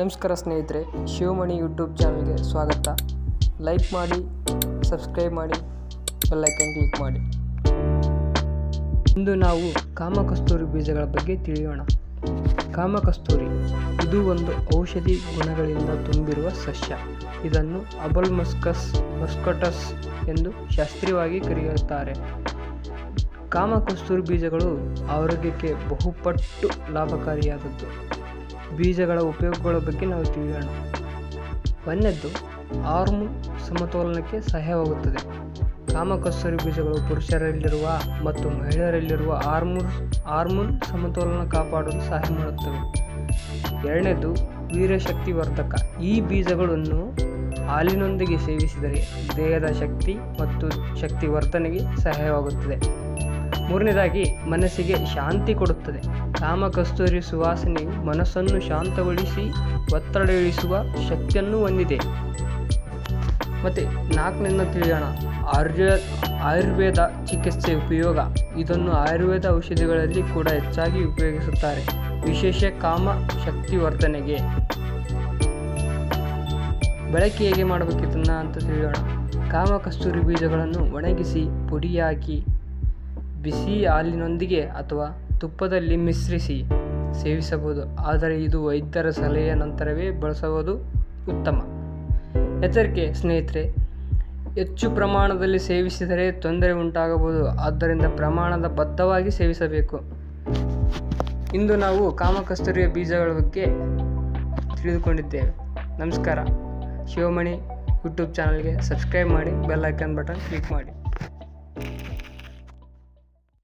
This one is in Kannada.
ನಮಸ್ಕಾರ ಸ್ನೇಹಿತರೆ, ಶಿವಮಣಿ ಯೂಟ್ಯೂಬ್ ಚಾನಲ್ಗೆ ಸ್ವಾಗತ. ಲೈಕ್ ಮಾಡಿ ಸಬ್ಸ್ಕ್ರೈಬ್ ಮಾಡಿ ಬೆಲ್ಲೈಕನ್ ಕ್ಲಿಕ್ ಮಾಡಿ. ಇಂದು ನಾವು ಕಾಮಕಸ್ತೂರಿ ಬೀಜಗಳ ಬಗ್ಗೆ ತಿಳಿಯೋಣ. ಕಾಮಕಸ್ತೂರಿ, ಇದು ಒಂದು ಔಷಧಿ ಗುಣಗಳಿಂದ ತುಂಬಿರುವ ಸಸ್ಯ. ಇದನ್ನು ಅಬಲ್ ಮಸ್ಕಸ್ ಮಸ್ಕಟಸ್ ಎಂದು ಶಾಸ್ತ್ರೀಯವಾಗಿ ಕರೆಯುತ್ತಾರೆ. ಕಾಮಕಸ್ತೂರಿ ಬೀಜಗಳು ಆರೋಗ್ಯಕ್ಕೆ ಬಹುಪಟ್ಟು ಲಾಭಕಾರಿಯಾದದ್ದು. ಬೀಜಗಳ ಉಪಯೋಗಗಳ ಬಗ್ಗೆ ನಾವು ತಿಳಿಯೋಣ. ಒಂದನೇದ್ದು ಹಾರ್ಮೋನ್ ಸಮತೋಲನಕ್ಕೆ ಸಹಾಯವಾಗುತ್ತದೆ. ಕಾಮಕಸ್ತೂರಿ ಬೀಜಗಳು ಪುರುಷರಲ್ಲಿರುವ ಮತ್ತು ಮಹಿಳೆಯರಲ್ಲಿರುವ ಹಾರ್ಮೋನ್ ಹಾರ್ಮೋನ್ ಸಮತೋಲನ ಕಾಪಾಡಲು ಸಹಾಯ ಮಾಡುತ್ತವೆ. ಎರಡನೇದು ವೀರ್ಯಶಕ್ತಿವರ್ಧಕ ಈ ಬೀಜಗಳನ್ನು ಹಾಲಿನೊಂದಿಗೆ ಸೇವಿಸಿದರೆ ದೇಹದ ಶಕ್ತಿ ಮತ್ತು ಶಕ್ತಿ ವರ್ಧನೆಗೆ ಸಹಾಯವಾಗುತ್ತದೆ. ಮೂರನೇದಾಗಿ, ಮನಸ್ಸಿಗೆ ಶಾಂತಿ ಕೊಡುತ್ತದೆ. ಕಾಮಕಸ್ತೂರಿ ಸುವಾಸನೆ ಮನಸ್ಸನ್ನು ಶಾಂತಗೊಳಿಸಿ ಒತ್ತಡ ಇಳಿಸುವ ಶಕ್ತಿಯನ್ನು ಹೊಂದಿದೆ. ಮತ್ತು ನಾಲ್ಕನಿಂದ ತಿಳಿಯೋಣ. ಆರ್ಯ, ಆಯುರ್ವೇದ ಚಿಕಿತ್ಸೆ ಉಪಯೋಗ. ಇದನ್ನು ಆಯುರ್ವೇದ ಔಷಧಿಗಳಲ್ಲಿ ಕೂಡ ಹೆಚ್ಚಾಗಿ ಉಪಯೋಗಿಸುತ್ತಾರೆ. ವಿಶೇಷ ಕಾಮ ಶಕ್ತಿ ವರ್ಧನೆಗೆ ಬಳಕೆ ಹೇಗೆ ಮಾಡಬೇಕಿದ್ದನ್ನ ಅಂತ ತಿಳಿಯೋಣ. ಕಾಮ ಕಸ್ತೂರಿ ಬೀಜಗಳನ್ನು ಒಣಗಿಸಿ ಪುಡಿಯಾಕಿ ಬಿಸಿ ಹಾಲಿನೊಂದಿಗೆ ಅಥವಾ ತುಪ್ಪದಲ್ಲಿ ಮಿಶ್ರಿಸಿ ಸೇವಿಸಬಹುದು. ಆದರೆ ಇದು ವೈದ್ಯರ ಸಲಹೆಯ ನಂತರವೇ ಬಳಸುವುದು ಉತ್ತಮ. ಎಚ್ಚರಿಕೆ, ಸ್ನೇಹಿತರೆ, ಹೆಚ್ಚು ಪ್ರಮಾಣದಲ್ಲಿ ಸೇವಿಸಿದರೆ ತೊಂದರೆ ಉಂಟಾಗಬಹುದು. ಆದ್ದರಿಂದ ಪ್ರಮಾಣದ ಬದ್ಧವಾಗಿ ಸೇವಿಸಬೇಕು. ಇಂದು ನಾವು ಕಾಮಕಸ್ತೂರಿಯ ಬೀಜಗಳ ಬಗ್ಗೆ ತಿಳಿದುಕೊಂಡಿದ್ದೇವೆ. ನಮಸ್ಕಾರ. ಶಿವಮಣಿ ಯೂಟ್ಯೂಬ್ ಚಾನಲ್ಗೆ ಸಬ್ಸ್ಕ್ರೈಬ್ ಮಾಡಿ, ಬೆಲ್ ಐಕನ್ ಬಟನ್ ಕ್ಲಿಕ್ ಮಾಡಿ.